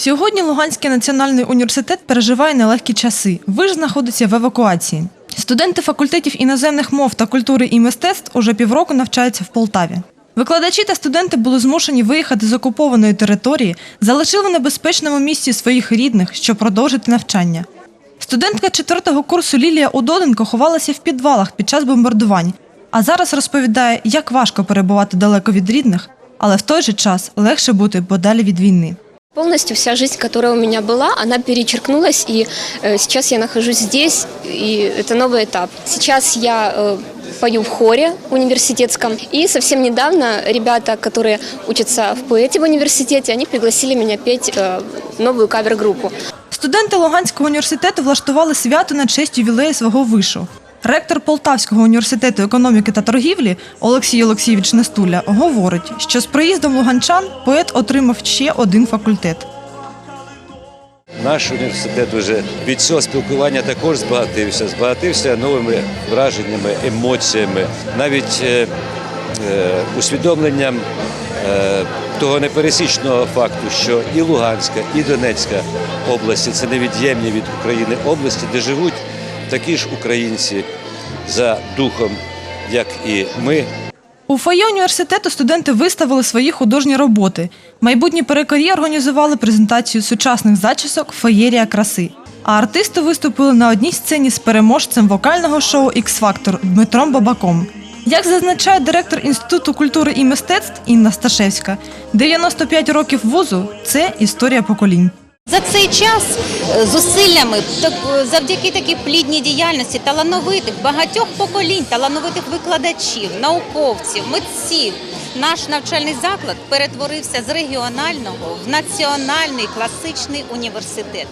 Сьогодні Луганський національний університет переживає нелегкі часи. Виш знаходиться в евакуації. Студенти факультетів іноземних мов та культури і мистецтв уже півроку навчаються в Полтаві. Викладачі та студенти були змушені виїхати з окупованої території, залишили в небезпечному місці своїх рідних, щоб продовжити навчання. Студентка четвертого курсу Лілія Удоденко ховалася в підвалах під час бомбардувань, а зараз розповідає, як важко перебувати далеко від рідних, але в той же час легше бути подалі від війни. Полностью вся жизнь, которая у меня была, она перечеркнулась, и э, сейчас я нахожусь здесь, и это новый этап. Сейчас я э, пою в хоре университетском, и совсем недавно ребята, которые учатся в поэте в университете, они пригласили меня петь э, новую кавер-группу. Студенти Луганського університету влаштували свято на честь ювілею свого вишу. Ректор Полтавського університету економіки та торгівлі Олексій Олексійович Нестуля говорить, що з приїздом луганчан поет отримав ще один факультет. Наш університет вже від цього спілкування також збагатився, збагатився новими враженнями, емоціями, навіть е, е, усвідомленням е, того непересічного факту, що і Луганська, і Донецька області це невід'ємні від України області, де живуть такі ж українці за духом, як і ми, У фоє університету студенти виставили свої художні роботи. Майбутні перекарі організували презентацію сучасних зачісок Феєрія краси. А артисти виступили на одній сцені з переможцем вокального шоу «Ікс-фактор» Дмитром Бабаком. Як зазначає директор Інституту культури і мистецтв Інна Сташевська, 95 років вузу це історія поколінь. За цей час е, зусиллями е, завдяки такій плідній діяльності талановитих багатьох поколінь, талановитих викладачів, науковців, митців, наш навчальний заклад перетворився з регіонального в національний класичний університет.